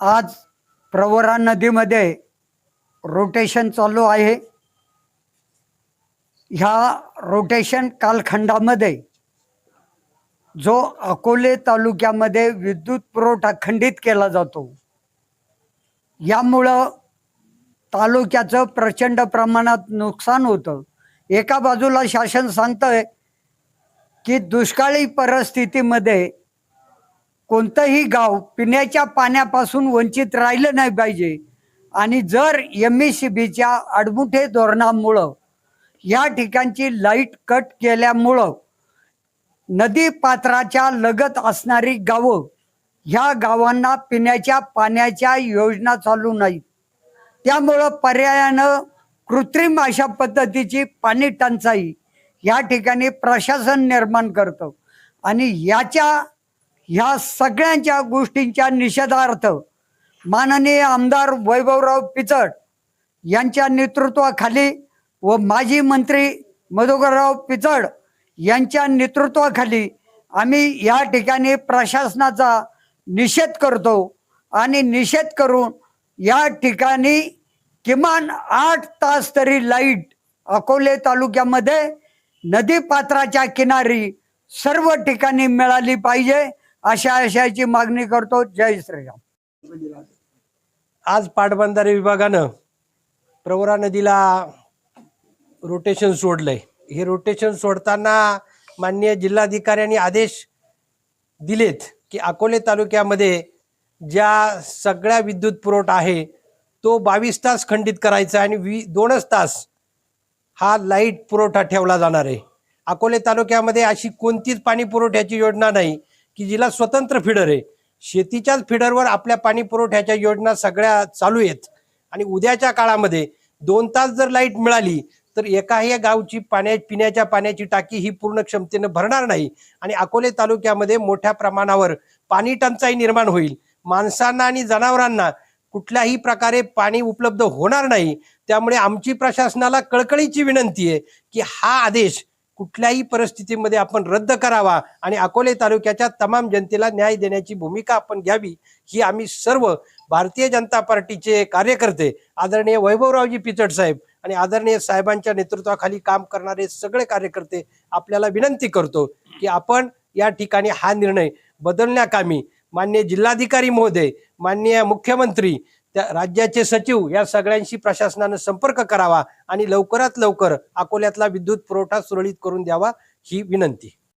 आज प्रवरा नदीमध्ये रोटेशन चालू आहे. ह्या रोटेशन कालखंडामध्ये जो अकोले तालुक्यामध्ये विद्युत पुरवठा खंडित केला जातो यामुळं तालुक्याचं प्रचंड प्रमाणात नुकसान होतं. एका बाजूला शासन सांगतंय की दुष्काळी परिस्थितीमध्ये कोणतंही गाव पिण्याच्या पाण्यापासून वंचित राहिलं नाही पाहिजे. आणि जर एम एस सी बीच्या आडमुठे धोरणामुळं या ठिकाणची लाइट कट केल्यामुळं नदी पात्राच्या लगत असणारी गावं ह्या गावांना पिण्याच्या पाण्याच्या योजना चालू नाहीत. त्यामुळं पर्यायानं कृत्रिम अशा पद्धतीची पाणी टंचाई या ठिकाणी प्रशासन निर्माण करतं. आणि याच्या ह्या सगळ्यांच्या गोष्टींच्या निषेधार्थ माननीय आमदार वैभवराव पिचड यांच्या नेतृत्वाखाली व माजी मंत्री मधुकरराव पिचड यांच्या नेतृत्वाखाली आम्ही या ठिकाणी प्रशासनाचा निषेध करतो आणि निषेध करून या ठिकाणी किमान आठ तास तरी लाइट अकोले तालुक्यामध्ये नदी पात्राच्या किनारी सर्व ठिकाणी मिळाली पाहिजे. अशा आशयाची मागणी करतो. जय श्रीराम. आज पाटबंधारे विभागानं प्रवरा नदीला रोटेशन सोडलंय. हे रोटेशन सोडताना माननीय जिल्हाधिकाऱ्यांनी आदेश दिलेत की अकोले तालुक्यामध्ये ज्या सगळ्या विद्युत पुरवठा आहे तो बावीस तास खंडित करायचा आणि वी दोनच तास हा लाइट पुरवठा ठेवला जाणार आहे. अकोले तालुक्यामध्ये अशी कोणतीच पाणी पुरवठ्याची योजना नाही. की जिला स्वतंत्र फिडर आहे. शेतीच्याच फिडरवर आपल्या पाणी पुरवठ्याच्या योजना सगळ्या चालू आहेत. आणि उद्याच्या काळामध्ये दोन तास जर लाइट मिळाली तर एकाही गावची पाण्या पिण्याच्या पाण्याची टाकी ही पूर्ण क्षमतेनं भरणार नाही. आणि अकोले तालुक्यामध्ये मोठ्या प्रमाणावर पाणी टंचाई निर्माण होईल. माणसांना आणि जनावरांना कुठल्याही प्रकारे पाणी उपलब्ध होणार नाही. त्यामुळे आमची प्रशासनाला कळकळीची विनंती आहे की हा आदेश कुठल्याही परिस्थितीमध्ये आपण रद्द करावा आणि अकोले तालुक्याच्या तमाम जनतेला न्याय देण्याची भूमिका आपण घ्यावी ही आम्ही सर्व भारतीय जनता पार्टीचे कार्यकर्ते आदरणीय वैभवरावजी पिचड साहेब आणि आदरणीय साहेबांच्या नेतृत्वाखाली काम करणारे सगळे कार्यकर्ते आपल्याला विनंती करतो की आपण या ठिकाणी हा निर्णय बदलण्याकामी मान्य जिल्हाधिकारी महोदय माननीय मुख्यमंत्री त्या राज्याचे सचिव या सगळ्यांशी प्रशासनानं संपर्क करावा आणि लवकरात लवकर अकोल्यातला विद्युत पुरवठा सुरळीत करून द्यावा ही विनंती.